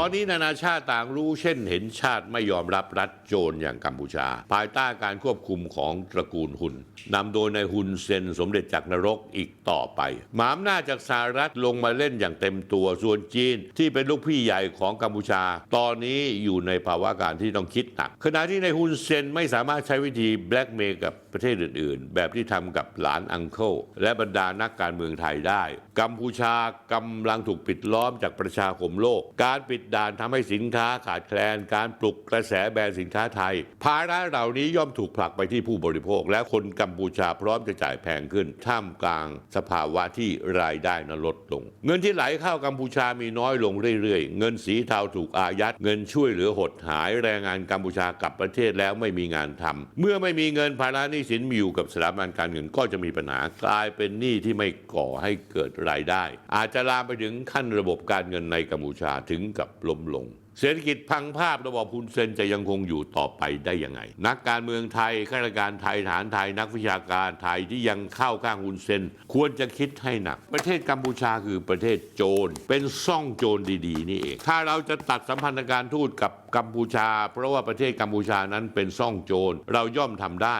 ตอนนี้นานาชาติต่างรู้เช่นเห็นชาติไม่ยอมรับรัฐโจรอย่างกัมพูชา ภายใต้การควบคุมของตระกูลฮุนนำโดยนายฮุนเซนสมเด็จจากนรกอีกต่อไปหมาอำนาจากสหรัฐลงมาเล่นอย่างเต็มตัวส่วนจีน ที่เป็นลูกพี่ใหญ่ของกัมพูชา ตอนนี้อยู่ในภาวะการที่ต้องคิดหนัก ขณะที่นายฮุนเซนไม่สามารถใช้วิธีแบล็กเมย์กับประเทศอื่น ๆ แบบที่ทำกับหลานอังเคิลและบรรดานักการเมืองไทยได้ กัมพูชากำลังถูกปิดล้อมจากประชาคมโลก การปิดด่านทำให้สินค้าขาดแคลน การปลุกกระแสแบรนด์สินค้าไทย ภาระเหล่านี้ย่อมถูกผลักไปที่ผู้บริโภค และคนกัมพูชาพร้อมจะจ่ายแพงขึ้น ท่ามกลางสภาวะที่รายได้นั้นลดลง เงินที่ไหลเข้ากัมพูชามีน้อยลงเรื่อยๆ เงินสีเทาถูกอายัด เงินช่วยเหลือหดหายแรงงานกัมพูชากลับประเทศแล้วไม่มีงานทำเมื่อไม่มีเงินภาระหนี้สินมีอยู่กับสถาบันการเงินก็จะมีปัญหากลายเป็นหนี้ที่ไม่ก่อให้เกิดรายได้ อาจจะลามไปถึงขั้นระบบการเงินในกัมพูชาถึงกับล้มลง เศรษฐกิจพังภาพระบอบฮุนเซนจะยังคงอยู่ต่อไปได้ยังไง นักการเมืองไทยข้าราชการไทยฐานไทย นักวิชาการไทยที่ยังเข้าข้างฮุนเซนควรจะคิดให้หนัก ประเทศกัมพูชาคือประเทศโจร เป็นซ่องโจรดีๆ นี่เอง ถ้าเราจะตัดสัมพันธการทูตกับกัมพูชา เพราะว่าประเทศกัมพูชานั้นเป็นซ่องโจรเราย่อมทำได้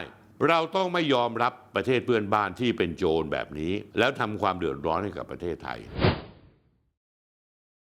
เราต้องไม่ยอมรับประเทศเพื่อนบ้านที่เป็นโจรแบบนี้ แล้วทำความเดือดร้อนให้กับประเทศไทย